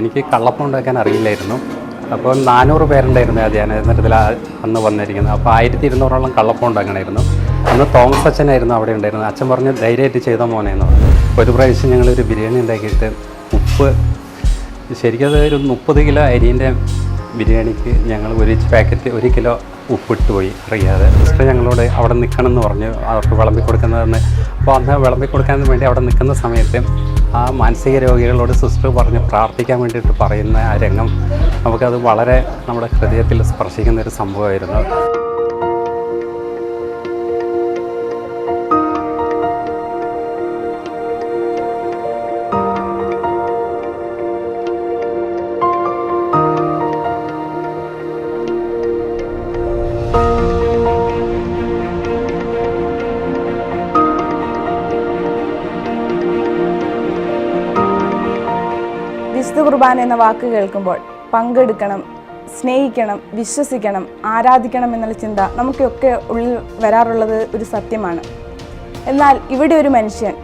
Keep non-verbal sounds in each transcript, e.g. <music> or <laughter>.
എനിക്ക് കള്ളപ്പം ഉണ്ടാക്കാൻ അറിയില്ലായിരുന്നു. അപ്പോൾ നാനൂറ് പേരുണ്ടായിരുന്നു ധ്യാനത്തിൽ അന്ന് വന്നിരിക്കുന്നത്. അപ്പോൾ ആയിരത്തി ഇരുന്നൂറോളം കള്ളപ്പം ഉണ്ടാക്കണമായിരുന്നു. അന്ന് തോമസ് അച്ഛനായിരുന്നു അവിടെ ഉണ്ടായിരുന്നത്. അച്ഛൻ പറഞ്ഞ് ധൈര്യമായിട്ട് ചെയ്ത മോനെന്ന് പറഞ്ഞു. ഒരു പ്രാവശ്യം ഞങ്ങളൊരു ബിരിയാണി ഉണ്ടാക്കിയിട്ട് ഉപ്പ് ശരിക്കും അത് ഒരു മുപ്പത് കിലോ അരിന്റെ ബിരിയാണിക്ക് ഞങ്ങൾ ഒരു പാക്കറ്റ് ഒരു കിലോ ഉപ്പിട്ട് പോയി. അറിയാതെ സിസ്റ്റർ ഞങ്ങളോട് അവിടെ നിൽക്കണം എന്ന് പറഞ്ഞു. അവർക്ക് വിളമ്പി കൊടുക്കുന്നതെന്ന്. അപ്പോൾ അന്ന് വിളമ്പി കൊടുക്കാൻ വേണ്ടി അവിടെ നിൽക്കുന്ന സമയത്ത് ആ മാനസിക രോഗികളോട് സിസ്റ്റർ പറഞ്ഞ് പ്രാർത്ഥിക്കാൻ വേണ്ടിയിട്ട് പറയുന്ന ആ രംഗം നമുക്കത് വളരെ നമ്മുടെ ഹൃദയത്തിൽ സ്പർശിക്കുന്ന ഒരു സംഭവമായിരുന്നു. കുർബാന എന്ന വാക്ക് കേൾക്കുമ്പോൾ പങ്കെടുക്കണം സ്നേഹിക്കണം വിശ്വസിക്കണം ആരാധിക്കണം എന്നുള്ള ചിന്ത നമുക്കൊക്കെ ഉള്ളിൽ വരാറുള്ളത് ഒരു സത്യമാണ്. എന്നാൽ ഇവിടെ ഒരു മനുഷ്യൻ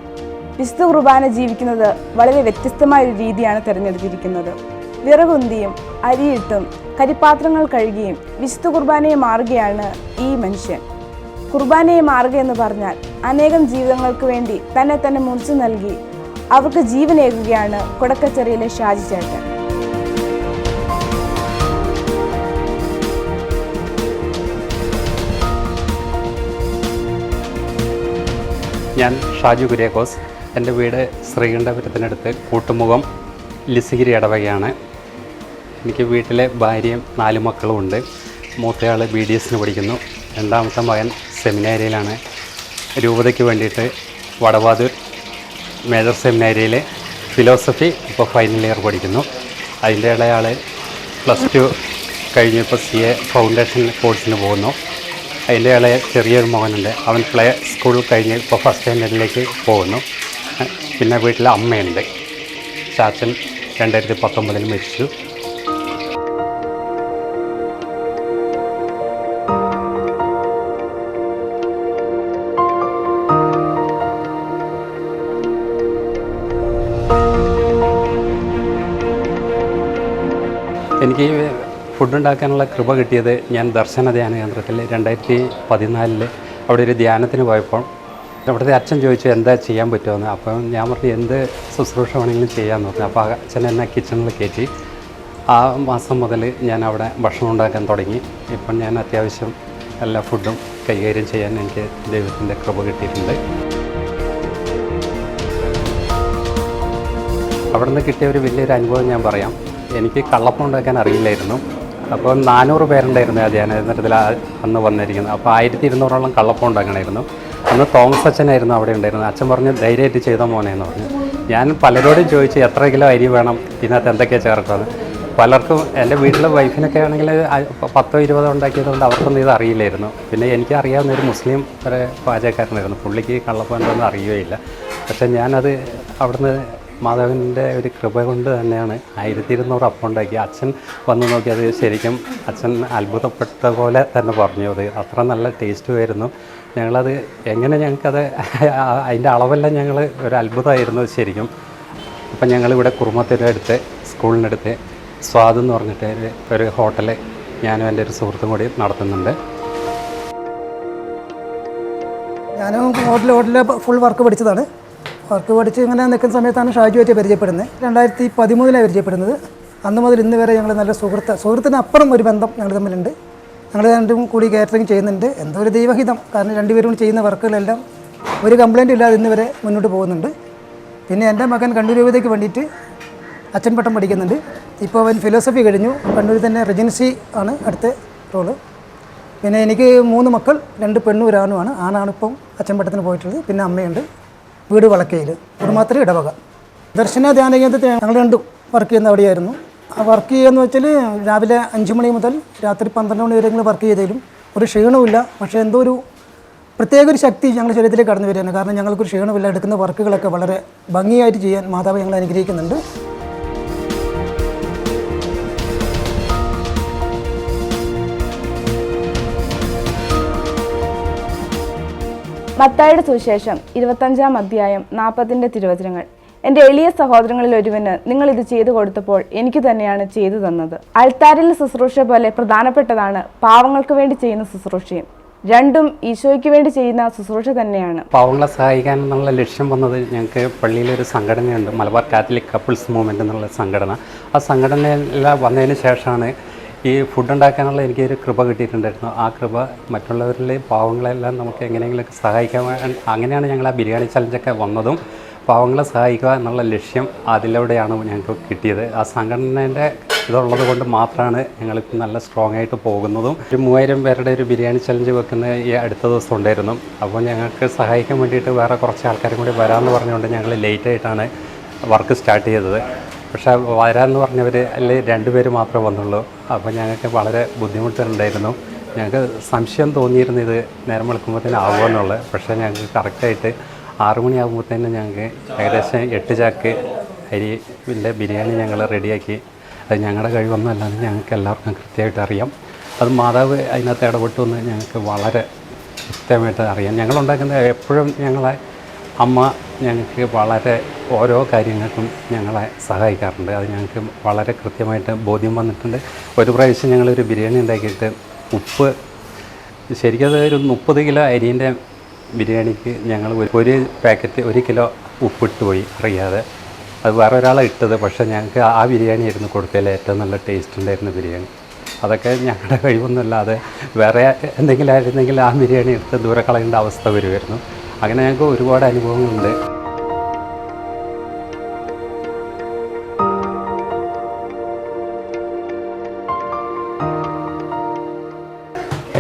വിശുദ്ധ കുർബാന ജീവിക്കുന്നത് വളരെ വ്യത്യസ്തമായ ഒരു രീതിയാണ് തിരഞ്ഞെടുത്തിരിക്കുന്നത്. വിറകുന്തിയും അരിയിട്ടും കരിപാത്രങ്ങൾ കഴുകിയും വിശുദ്ധ കുർബാനയെ മാറുകയാണ് ഈ മനുഷ്യൻ. കുർബാനയെ മാറുക എന്ന് പറഞ്ഞാൽ അനേകം ജീവിതങ്ങൾക്ക് വേണ്ടി തന്നെ തന്നെ മുറിച്ചു നൽകി അവർക്ക് ജീവനേകുകയാണ് കൊടക്കച്ചെറിയിലെ ഷാജി ചേട്ടൻ. ഞാൻ ഷാജു കുര്യാക്കോസ്. എന്റെ വീട് ശ്രീകണ്ഠപുരത്തിനടുത്ത് കൂട്ടുമുഖം ലിസിഗിരി ഇടവകയാണ് എനിക്ക് വീട്ടിലെ ഭാര്യയും നാല് മക്കളും ഉണ്ട്. മൂത്തയാൾ ബി ഡി എസിന് പഠിക്കുന്നു. രണ്ടാമത്തെ മകൻ സെമിനാരിയിലാണ്. രൂപതയ്ക്ക് വേണ്ടിയിട്ട് വടവാതൂർ മേജർ സെമിനാരിയിൽ ഫിലോസഫി ഇപ്പോൾ ഫൈനൽ ഇയർ പഠിക്കുന്നു. അതിന്റെ ഇടയാൾ പ്ലസ് ടു കഴിഞ്ഞപ്പോൾ സി എ ഫൗണ്ടേഷൻ കോഴ്സിന് പോകുന്നു. അതിന്റെ ഇളയ ചെറിയൊരു മകനുണ്ട്. അവൻ പ്ലേ സ്കൂൾ കഴിഞ്ഞ് ഇപ്പോൾ ഫസ്റ്റ് സ്റ്റാൻഡേർഡിലേക്ക് പോകുന്നു. പിന്നെ വീട്ടിൽ അമ്മയുണ്ട്. ചാച്ചൻ രണ്ടായിരത്തി പത്തൊമ്പതിൽ മരിച്ചു. എനിക്ക് ഫുഡുണ്ടാക്കാനുള്ള കൃപ കിട്ടിയത് ഞാൻ ദർശന ധ്യാന കേന്ദ്രത്തിൽ രണ്ടായിരത്തി പതിനാലിൽ അവിടെ ഒരു ധ്യാനത്തിന് പോയപ്പോൾ അവിടുത്തെ അച്ഛൻ ചോദിച്ചു എന്താ ചെയ്യാൻ പറ്റുമെന്ന്? അപ്പോൾ ഞാൻ പറഞ്ഞു എന്ത് ശുശ്രൂഷ വേണമെങ്കിലും ചെയ്യാമെന്ന് പറഞ്ഞു. അപ്പോൾ അച്ഛൻ എന്നെ കിച്ചണിൽ കയറ്റി. ആ മാസം മുതൽ ഞാൻ അവിടെ ഭക്ഷണം ഉണ്ടാക്കാൻ തുടങ്ങി. ഇപ്പം ഞാൻ അത്യാവശ്യം എല്ലാ ഫുഡും കൈകാര്യം ചെയ്യാൻ എനിക്ക് ദൈവത്തിന്റെ കൃപ കിട്ടിയിട്ടുണ്ട്. അവിടെ നിന്ന് കിട്ടിയ ഒരു വലിയൊരു അനുഭവം ഞാൻ പറയാം. എനിക്ക് കള്ളപ്പം ഉണ്ടാക്കാൻ അറിയില്ലായിരുന്നു. അപ്പോൾ നാനൂറ് പേരുണ്ടായിരുന്നു ആ ധ്യാനത്തിൽ അന്ന് വന്നിരിക്കുന്നത്. അപ്പോൾ ആയിരത്തി ഇരുന്നൂറോളം കള്ളപ്പം ഉണ്ടാക്കണമായിരുന്നു. അന്ന് തോമസ് അച്ഛനായിരുന്നു അവിടെ ഉണ്ടായിരുന്നത്. അച്ഛൻ പറഞ്ഞു ധൈര്യമായിട്ട് ചെയ്ത മോനെ എന്ന് പറഞ്ഞു. ഞാൻ പലരോടും ചോദിച്ചു എത്ര കിലോ അരി വേണം? ഇതിനകത്ത് എന്തൊക്കെയാണ് ചേർക്കുന്നത്? പലർക്കും എന്റെ വീട്ടിലെ വൈഫിനൊക്കെ ആണെങ്കിൽ പത്തോ ഇരുപതോ ഉണ്ടാക്കിയതുകൊണ്ട് അവർക്കൊന്നും ഇത് അറിയില്ലായിരുന്നു. പിന്നെ എനിക്ക് അറിയാവുന്ന ഒരു മുസ്ലിം ഒരു പാചകക്കാരനായിരുന്നു. പുള്ളിക്ക് കള്ളപ്പം എന്തൊന്നും അറിയുകയില്ല. പക്ഷേ ഞാനത് അവിടുന്ന് മാധവന്റെ ഒരു കൃപ കൊണ്ട് തന്നെയാണ് ആയിരത്തി ഇരുന്നൂറ് അപ്പം ഉണ്ടാക്കി. അച്ഛൻ വന്നു നോക്കി അത് ശരിക്കും അച്ഛൻ അത്ഭുതപ്പെട്ട പോലെ തന്നെ പറഞ്ഞു. അത് അത്ര നല്ല ടേസ്റ്റ് ആയിരുന്നു. ഞങ്ങളത് എങ്ങനെ ഞങ്ങൾക്കത് <laughs> അതിന്റെ അളവെല്ലാം ഞങ്ങൾ ഒരു അത്ഭുതമായിരുന്നു ശരിക്കും. അപ്പം ഞങ്ങളിവിടെ കുറുമത്തിന്റെ അടുത്ത് സ്കൂളിനടുത്ത് സ്വാദ് എന്ന് പറഞ്ഞിട്ട് ഒരു ഹോട്ടൽ ഞാനും എന്റെ ഒരു സുഹൃത്തും കൂടി നടത്തുന്നുണ്ട്. ഞാനും ഹോട്ടൽ ഹോട്ടലിൽ ഫുൾ വർക്ക് പഠിച്ചതാണ്. വർക്ക് പഠിച്ച് ഇങ്ങനെ നിൽക്കുന്ന സമയത്താണ് ഷാജുവായിട്ട് പരിചയപ്പെടുന്നത്. രണ്ടായിരത്തി പതിമൂന്നിലാണ് പരിചയപ്പെടുന്നത്. അന്ന് മുതൽ ഇന്ന് വരെ ഞങ്ങൾ നല്ല സുഹൃത്ത് സുഹൃത്തിന് അപ്പുറം ഒരു ബന്ധം ഞങ്ങൾ തമ്മിലുണ്ട്. ഞങ്ങൾ രണ്ടും കൂടി കാറ്ററിംഗ് ചെയ്യുന്നുണ്ട്. എന്തോ ഒരു ദൈവഹിതം. കാരണം രണ്ടുപേരും ചെയ്യുന്ന വർക്കുകളെല്ലാം ഒരു കംപ്ലയിന്റ് ഇല്ലാതെ ഇന്ന് വരെ മുന്നോട്ട് പോകുന്നുണ്ട്. പിന്നെ എന്റെ മകൻ കണ്ണൂർ രൂപതയ്ക്ക് വേണ്ടിയിട്ട് അച്ഛൻ പട്ടം പഠിക്കുന്നുണ്ട്. ഇപ്പോൾ അവൻ ഫിലോസഫി കഴിഞ്ഞു. കണ്ണൂരിൽ തന്നെ റെജൻസി ആണ് അടുത്ത റോൾ പിന്നെ എനിക്ക് മൂന്ന് മക്കൾ രണ്ട് പെണ്ണും ഒരാണുമാണ് ആണാണിപ്പം ആണാണ് അച്ഛൻ പട്ടത്തിന് പോയിട്ടുള്ളത്. പിന്നെ അമ്മയുണ്ട്. വീട് വളക്കയിൽ. കുടുംബാത്ര ഇടവക. ദർശന ധ്യാന കേന്ദ്രത്തിൽ ഞങ്ങൾ രണ്ടും വർക്ക് ചെയ്യുന്ന അവിടെയായിരുന്നു. ആ വർക്ക് ചെയ്യുകയെന്ന് വെച്ചാൽ രാവിലെ അഞ്ച് മണി മുതൽ രാത്രി പന്ത്രണ്ട് മണി വരെ ഞങ്ങൾ വർക്ക് ചെയ്തതിലും ഒരു ക്ഷീണമില്ല പക്ഷേ എന്തോ ഒരു പ്രത്യേക ഒരു ശക്തി ഞങ്ങളുടെ ശരീരത്തിലേക്ക് കടന്നു വരികയാണ്. കാരണം ഞങ്ങൾക്കൊരു ക്ഷീണമില്ല എടുക്കുന്ന വർക്കുകളൊക്കെ വളരെ ഭംഗിയായിട്ട് ചെയ്യാൻ മാതാവ് ഞങ്ങൾ അനുഗ്രഹിക്കുന്നുണ്ട്. മത്തായുടെ സുവിശേഷം ഇരുപത്തഞ്ചാം അധ്യായം നാൽപ്പതിന്റെ തിരുവചനങ്ങൾ. എന്റെ എളിയ സഹോദരങ്ങളിൽ ഒരുവന് നിങ്ങൾ ഇത് ചെയ്തു കൊടുത്തപ്പോൾ എനിക്ക് തന്നെയാണ് ചെയ്തു തന്നത്. അൾത്താരിലെ ശുശ്രൂഷ പോലെ പ്രധാനപ്പെട്ടതാണ് പാവങ്ങൾക്ക് വേണ്ടി ചെയ്യുന്ന ശുശ്രൂഷയും. രണ്ടും ഈശോയ്ക്ക് വേണ്ടി ചെയ്യുന്ന ശുശ്രൂഷ തന്നെയാണ്. പാവങ്ങളെ സഹായിക്കാൻ എന്നുള്ള ലക്ഷ്യം വന്നത് ഞങ്ങൾക്ക് പള്ളിയിലൊരു സംഘടനയുണ്ട്. മലബാർ കാത്തലിക് കപ്പിൾസ് മൂവ്മെന്റ് എന്നുള്ള സംഘടന. ആ സംഘടനയെല്ലാം വന്നതിന് ശേഷമാണ് ഈ ഫുഡ് ഉണ്ടാക്കാനുള്ള എനിക്കൊരു കൃപ കിട്ടിയിട്ടുണ്ടായിരുന്നു. ആ കൃപ മറ്റുള്ളവരിലെ പാവങ്ങളെല്ലാം നമുക്ക് എങ്ങനെയെങ്കിലുമൊക്കെ സഹായിക്കാൻ അങ്ങനെയാണ് ഞങ്ങൾ ആ ബിരിയാണി ചലഞ്ചൊക്കെ വന്നതും. പാവങ്ങളെ സഹായിക്കുക എന്നുള്ള ലക്ഷ്യം അതിലൂടെയാണ് ഞങ്ങൾക്ക് കിട്ടിയത്. ആ സംഘടനേന്റെ ഇതുള്ളത് കൊണ്ട് മാത്രമാണ് ഞങ്ങളിപ്പോൾ നല്ല സ്ട്രോങ് ആയിട്ട് പോകുന്നതും. ഒരു മൂവായിരം പേരുടെ ഒരു ബിരിയാണി ചലഞ്ച് വെക്കുന്ന ഈ അടുത്ത ദിവസം ഉണ്ടായിരുന്നു. അപ്പോൾ ഞങ്ങൾക്ക് സഹായിക്കാൻ വേണ്ടിയിട്ട് വേറെ കുറച്ച് ആൾക്കാരും കൂടി വരാമെന്ന് പറഞ്ഞുകൊണ്ട് ഞങ്ങൾ ലേറ്റായിട്ടാണ് വർക്ക് സ്റ്റാർട്ട് ചെയ്തത്. പക്ഷേ വരാമെന്ന് പറഞ്ഞവർ അല്ലെ രണ്ടുപേര് മാത്രമേ വന്നുള്ളൂ. അപ്പോൾ ഞങ്ങൾക്ക് വളരെ ബുദ്ധിമുട്ടുണ്ടായിരുന്നു. ഞങ്ങൾക്ക് സംശയം തോന്നിയിരുന്നു ഇത് നേരം വെളുക്കുമ്പോഴത്തേനും എന്നുള്ളത്. പക്ഷേ ഞങ്ങൾക്ക് കറക്റ്റായിട്ട് ആറ് മണിയാകുമ്പോഴത്തേനും ഞങ്ങൾക്ക് ഏകദേശം എട്ട് ചാക്ക് അരിന്റെ ബിരിയാണി ഞങ്ങൾ റെഡിയാക്കി അത് ഞങ്ങളുടെ കഴിവൊന്നുമല്ലാതെ ഞങ്ങൾക്ക് എല്ലാവർക്കും കൃത്യമായിട്ട് അറിയാം. അത് മാതാവ് അതിനകത്ത് ഇടപെട്ടു എന്ന് ഞങ്ങൾക്ക് വളരെ കൃത്യമായിട്ട് അറിയാം. ഞങ്ങളുണ്ടാക്കുന്ന എപ്പോഴും ഞങ്ങളെ അമ്മ ഞങ്ങൾക്ക് വളരെ ഓരോ കാര്യങ്ങൾക്കും ഞങ്ങളെ സഹായിക്കാറുണ്ട്. അത് ഞങ്ങൾക്ക് വളരെ കൃത്യമായിട്ട് ബോധ്യം വന്നിട്ടുണ്ട്. ഒരു പ്രാവശ്യം ഞങ്ങളൊരു ബിരിയാണി ഉണ്ടാക്കിയിട്ട് ഉപ്പ് ശരിക്കും അത് ഒരു മുപ്പത് കിലോ അരിന്റെ ബിരിയാണിക്ക് ഞങ്ങൾ ഒരു- ഒരു പാക്കറ്റ് ഒരു കിലോ ഉപ്പിട്ട് പോയി അറിയാതെ. അത് വേറെ ഒരാളെ ഇട്ടത് പക്ഷേ ഞങ്ങൾക്ക് ആ ബിരിയാണി ആയിരുന്നു കൊടുത്തതിൽ ഏറ്റവും നല്ല ടേസ്റ്റ് ഉണ്ടായിരുന്ന ബിരിയാണി. അതൊക്കെ ഞങ്ങളുടെ കഴിവൊന്നുമല്ലാതെ വേറെ എന്തെങ്കിലും ആയിരുന്നെങ്കിൽ ആ ബിരിയാണി എടുത്ത് ദൂരെ കളയേണ്ട അവസ്ഥ വരുമായിരുന്നു. അങ്ങനെ ഞങ്ങൾക്ക് ഒരുപാട് അനുഭവങ്ങളുണ്ട്.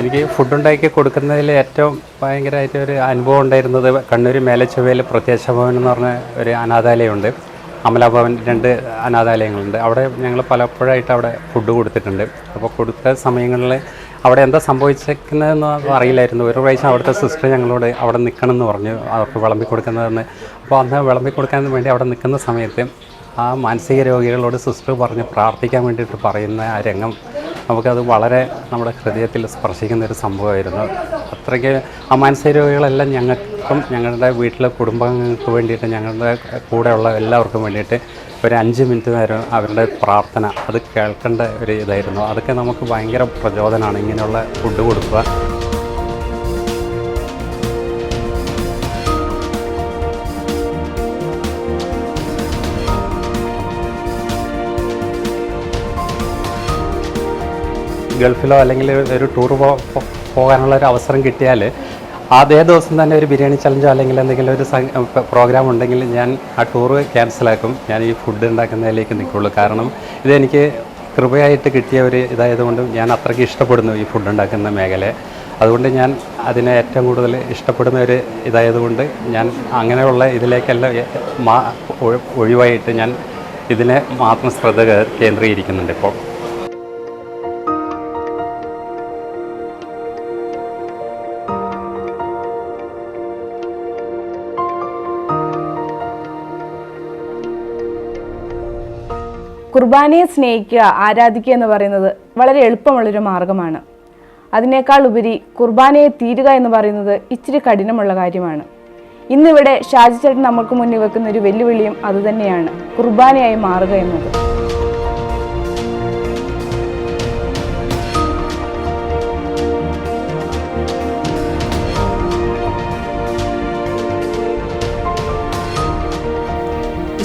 എനിക്ക് ഫുഡ് ഉണ്ടാക്കി കൊടുക്കുന്നതിൽ ഏറ്റവും ഭയങ്കരമായിട്ട് ഒരു അനുഭവം ഉണ്ടായിരുന്നത് കണ്ണൂർ മേലച്ചുവയിൽ പ്രത്യാശഭവൻ എന്ന് പറഞ്ഞ ഒരു അനാഥാലയമുണ്ട്. അമലാഭവൻ രണ്ട് അനാഥാലയങ്ങളുണ്ട്. അവിടെ ഞങ്ങൾ പലപ്പോഴായിട്ട് അവിടെ ഫുഡ് കൊടുത്തിട്ടുണ്ട്. അപ്പോൾ കൊടുത്ത സമയങ്ങളിൽ അവിടെ എന്താ സംഭവിച്ചിരിക്കുന്നതെന്ന് അറിയില്ലായിരുന്നു. ഒരു പ്രാവശ്യം അവിടുത്തെ സിസ്റ്റർ ഞങ്ങളോട് അവിടെ നിൽക്കണം എന്ന് പറഞ്ഞു. അവർക്ക് വിളമ്പി കൊടുക്കുന്നതെന്ന്. അപ്പോൾ അന്ന് വിളമ്പി കൊടുക്കാൻ വേണ്ടി അവിടെ നിൽക്കുന്ന സമയത്ത് ആ മാനസിക രോഗികളോട് സിസ്റ്റർ പറഞ്ഞ് പ്രാർത്ഥിക്കാൻ വേണ്ടിയിട്ട് പറയുന്ന ആ രംഗം നമുക്കത് വളരെ നമ്മുടെ ഹൃദയത്തിൽ സ്പർശിക്കുന്ന ഒരു സംഭവമായിരുന്നു. അത്രയ്ക്ക് ആ മാനസിക രോഗികളെല്ലാം ഞങ്ങൾക്കും ഞങ്ങളുടെ വീട്ടിലെ കുടുംബങ്ങൾക്ക് വേണ്ടിയിട്ട് ഞങ്ങളുടെ കൂടെയുള്ള എല്ലാവർക്കും വേണ്ടിയിട്ട് ഒരു അഞ്ച് മിനിറ്റ് നേരം അവരുടെ പ്രാർത്ഥന അത് കേൾക്കേണ്ട ഒരു ഇതായിരുന്നു. അതൊക്കെ നമുക്ക് ഭയങ്കര പ്രചോദനമാണ്. ഇങ്ങനെയുള്ള ഫുഡ് കൊടുക്കുക ഗൾഫിലോ അല്ലെങ്കിൽ ഒരു ടൂർ പോകാനുള്ള ഒരു അവസരം കിട്ടിയാൽ അതേ ദിവസം തന്നെ ഒരു ബിരിയാണി ചലഞ്ചോ അല്ലെങ്കിൽ എന്തെങ്കിലും ഒരു പ്രോഗ്രാം ഉണ്ടെങ്കിൽ ഞാൻ ആ ടൂറ് ക്യാൻസലാക്കും ഞാൻ ഈ ഫുഡ് ഉണ്ടാക്കുന്നതിലേക്ക് നിൽക്കുള്ളൂ. കാരണം ഇതെനിക്ക് കൃപയായിട്ട് കിട്ടിയ ഒരു ഇതായതുകൊണ്ടും ഞാൻ അത്രയ്ക്ക് ഇഷ്ടപ്പെടുന്നു ഈ ഫുഡ് ഉണ്ടാക്കുന്ന മേഖല അതുകൊണ്ട് ഞാൻ അതിനെ ഏറ്റവും കൂടുതൽ ഇഷ്ടപ്പെടുന്ന ഒരു ഇതായതുകൊണ്ട് ഞാൻ അങ്ങനെയുള്ള ഇതിലേക്കെല്ലാം ഒഴിവായിട്ട് ഞാൻ ഇതിനെ മാത്രം ശ്രദ്ധ കേന്ദ്രീകരിക്കുന്നുണ്ട് ഇപ്പോൾ. കുർബാനയെ സ്നേഹിക്കുക ആരാധിക്കുക എന്ന് പറയുന്നത് വളരെ എളുപ്പമുള്ളൊരു മാർഗമാണ്. അതിനേക്കാൾ ഉപരി കുർബാനയെ തീരുക എന്ന് പറയുന്നത് ഇച്ചിരി കഠിനമുള്ള കാര്യമാണ്. ഇന്നിവിടെ ഷാജി ചേട്ടൻ നമുക്ക് മുന്നിൽ വെക്കുന്ന ഒരു വെല്ലുവിളിയും അതുതന്നെയാണ് കുർബാനയായി മാറുക എന്നത്.